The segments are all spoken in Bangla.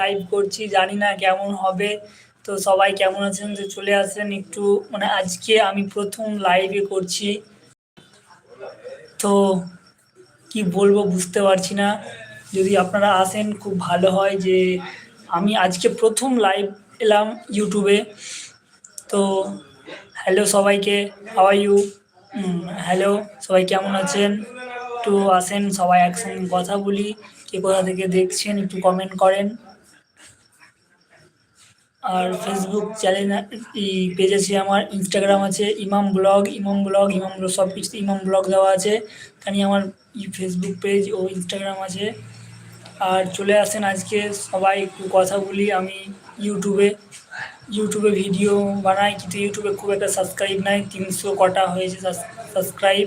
লাইভ করছি, জানি না কেমন হবে। তো সবাই কেমন আছেন? যে চলে আসেন একটু মানে আজকে আমি প্রথম লাইভে করছি। তো কি বলব বুঝতে পারছি না। যদি আপনারা আসেন, খুব ভালো হয় যে আমি আজকে প্রথম লাইভ এলাম ইউটিউবে তো হ্যালো সবাইকে হাওয়ার ইউ হ্যালো সবাই কেমন আছেন? একটু আসেন, সবাই একসঙ্গে কথা বলি। কে কোথা থেকে দেখছেন একটু কমেন্ট করেন। আর ফেসবুক চ্যানেল পেজ আছে আমার ইনস্টাগ্রাম আছে ইমাম ব্লগ ইমাম ব্লগ ইমাম ব্লগ সব কিছুতে ইমাম ব্লগ দেওয়া আছে। এখানে আমার ফেসবুক পেজ ও ইনস্টাগ্রাম আছে। আর চলে আসেন আজকে সবাই একটু কথা বলি আমি ইউটিউবে ইউটিউবে ভিডিও বানাই, কিন্তু ইউটিউবে খুব একটা সাবস্ক্রাইব নাই, তিনশো কটা হয়েছে সাবস্ক্রাইব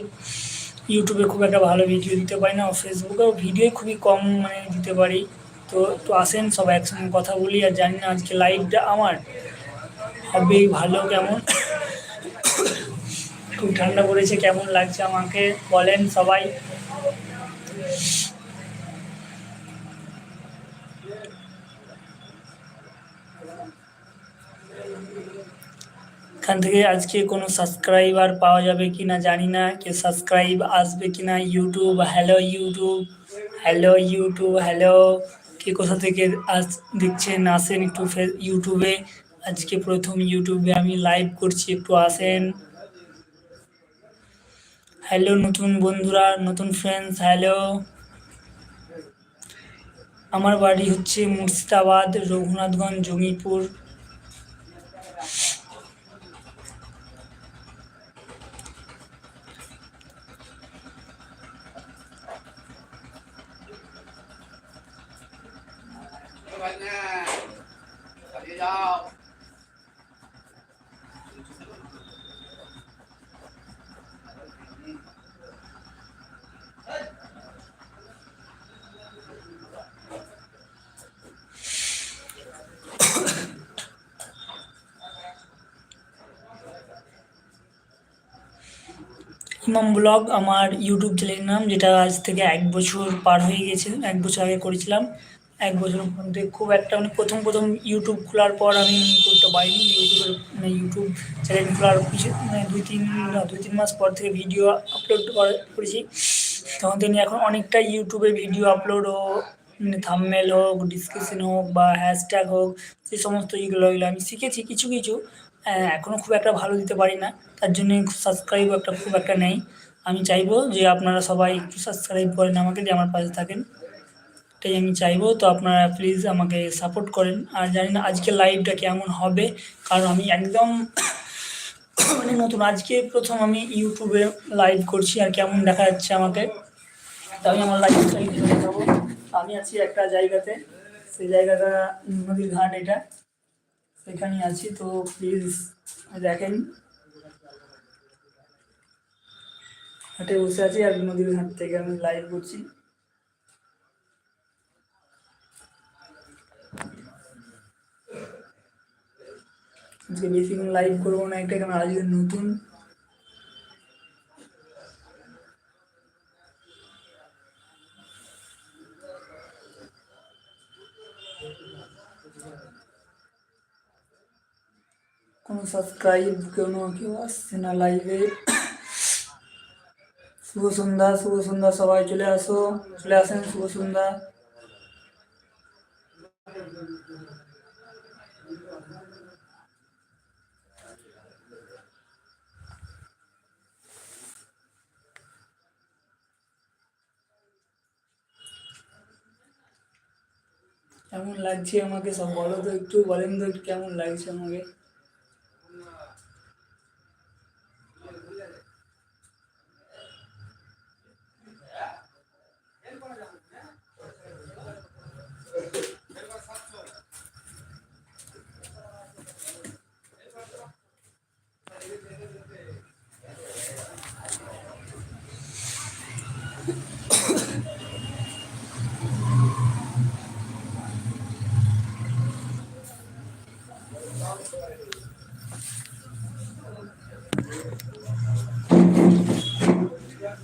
ইউটিউবে খুব একটা ভালো ভিডিও দিতে পারি না, ফেসবুকেও ভিডিও খুবই কম মানে দিতে পারি। তো একটু আসেন সবাই একসঙ্গে কথা বলি, আর জানি না আজকে লাইভটা আমার হবে ভালো কেমন। খুব ঠান্ডা পড়েছে, কেমন লাগছে আমাকে বলেন সবাই। এখান থেকে আজকে কোনো সাবস্ক্রাইবার পাওয়া যাবে কি না জানি না। কে সাবস্ক্রাইব আসবে কি না YouTube hello YouTube hello YouTube hello কে কোথা থেকে আস দেখছেন, আসেন একটু ইউটিউবে আজকে প্রথম ইউটিউবে আমি লাইভ করছি, একটু আসেন। হ্যালো নতুন বন্ধুরা, নতুন ফ্রেন্ডস হ্যালো আমার বাড়ি হচ্ছে মুর্শিদাবাদ, রঘুনাথগঞ্জ, জঙ্গিপুর। ইমাম ব্লগ আমার ইউটিউব চ্যানেলের নাম, যেটা আজ থেকে এক বছর পার হয়ে গেছে, এক বছর আগে করেছিলাম। এক বছর মধ্যে খুব একটা মানে প্রথম প্রথম ইউটিউব খোলার পর আমি করতে পারিনি। ইউটিউবের মানে ইউটিউব চ্যানেল খোলার কিছু মানে দুই তিন দুই তিন মাস পর থেকে ভিডিও আপলোড করেছি। তখন তিনি এখন অনেকটা ইউটিউবে ভিডিও আপলোড ও মানে থামমেল হোক ডিসক্রিপশন হোক বা হ্যাশট্যাগ হোক সে সমস্ত এগুলো এগুলো আমি শিখেছি কিছু কিছু। এখনও খুব একটা ভালো দিতে পারি না। তার জন্যে সাবস্ক্রাইব একটা খুব একটা নেই। আমি চাইব যে আপনারা সবাই একটু সাবস্ক্রাইব করেন আমাকে, যে আমার পাশে থাকেন। এটাই আমি চাইব? তো আপনারা প্লিজ আমাকে সাপোর্ট করেন। আর জানি না আজকে লাইভটা কেমন হবে, কারণ আমি একদম মানে নতুন। আজকে প্রথম আমি ইউটিউবে লাইভ করছি, আর কেমন দেখা যাচ্ছে আমাকে। তো আমি আমার লাইভটা দেখাবো। আমি আছি একটা জায়গাতে, সেই জায়গাটা নদীর ঘাট এটা। সেখানে আছি, তো প্লিজ দেখেন। হাটে বসে আছি, আর নদীর ঘাট থেকে আমি লাইভ করছি। আজকে বেশিক্ষণ লাইভ করব না একটা কারণ আজকে নতুন। কোনো সাবস্ক্রাইব কোনো কেউ আসছে না লাইভে শুভ সন্ধ্যা শুভ সন্ধ্যা, সবাই চলে আসো। চলে আসেন, শুভ সন্ধ্যা। কেমন লাগছে আমাকে সব বলো তো একটু বলেন তো কেমন লাগছে আমাকে?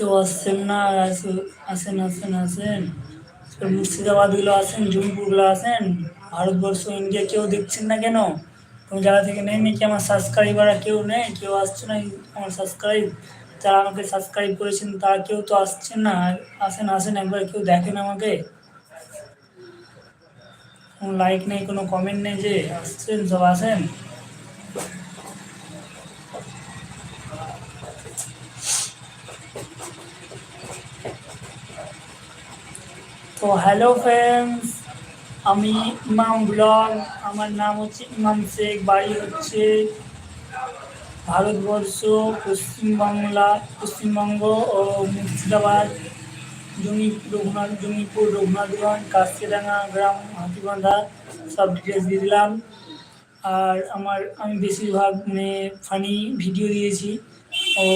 কেউ আসছেন না, আসে- আসেন আসেন আসেন। মুর্শিদাবাদগুলো আসেন, জুনপুরগুলো আসেন। ভারতবর্ষ, ইন্ডিয়া কেউ দেখছেন না কেন? কোনো জায়গা থেকে নেই নাকি আমার সাবস্ক্রাইবাররা কেউ নেই? কেউ আসছে না আমার সাবস্ক্রাইব যারা আমাকে সাবস্ক্রাইব করেছেন, তারা কেউ তো আসছেন না। আসেন আসেন, একবার কেউ দেখেন আমাকে। কোনো লাইক নেই, কোনো কমেন্ট নেই যে আসছেন, সব আসেন। হ্যালো ফ্রেন্ডস আমি ইমাম ব্লগ। আমার নাম হচ্ছে ইমাম শেখ, বাড়ি হচ্ছে ভারতবর্ষ, পশ্চিমবাংলা, পশ্চিমবঙ্গ ও মুর্শিদাবাদ জমি রঘুনাথ জমিপুর, রঘুনাথগঞ্জ কাস্তিডাঙ্গা গ্রাম, হাতিবান্ধা, সব ডিটেলস দিয়ে দিলাম। আর আমার আমি বেশিরভাগ মানে ফানি ভিডিও দিয়েছি। ও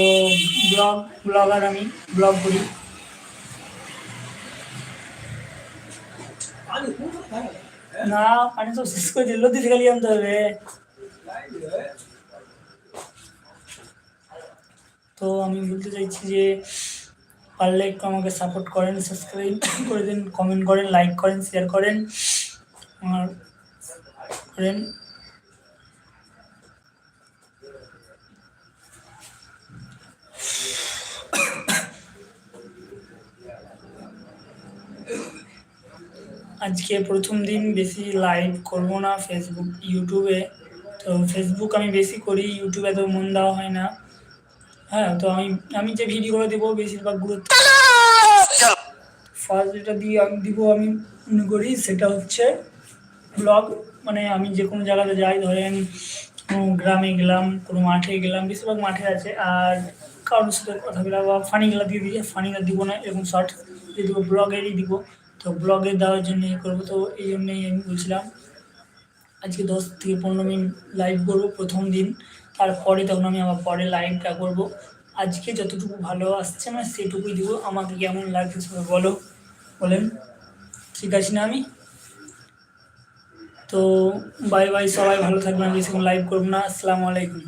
ব্লগ ব্লগার আমি ব্লগ করি। না পানি সব শেষ করে দিল, দিতে খালি আনতে হবে। তো আমি বলতে চাইছি যে, পারলে একটু আমাকে সাপোর্ট করেন সাবস্ক্রাইব করে দিন কমেন্ট করেন লাইক করেন শেয়ার করেন, আর করেন। আজকে প্রথম দিন বেশি লাইভ করব না ফেসবুক ইউটিউবে তো ফেসবুক আমি বেশি করি ইউটিউবে তো মন দেওয়া হয় না। হ্যাঁ তো আমি আমি যে ভিডিওগুলো দেবো বেশিরভাগ গুরুত্ব ফার্স্ট যেটা দিয়ে আমি দিব আমি মনে করি সেটা হচ্ছে ব্লগ মানে আমি যে কোনো জায়গাতে যাই ধরেন কোনো গ্রামে গেলাম কোনো মাঠে গেলাম বেশিরভাগ মাঠে আছে। আর কারোর সাথে কথা বলা বা ফানিগুলো দিয়ে দিয়ে ফানিগুলো দিব না এরকম শর্ট দিয়ে দেবো ব্লগেরই দিব। তো ব্লগে দেওয়ার জন্য ইয়ে করব, তো এই জন্যই আমি বলছিলাম, আজকে দশ থেকে পনেরো মিনিট লাইভ করব প্রথম দিন, তারপরে তখন আমি আবার পরে লাইভটা করব। আজকে যতটুকু ভালো আসছে না, সেটুকুই দিব। আমাকে কেমন লাগছে সবাই বলো। বলেন, ঠিক আছে না আমি? তো বাই বাই সবাই ভালো থাকবেন বেশিক্ষণ লাইভ করব না। আসসালামু আলাইকুম।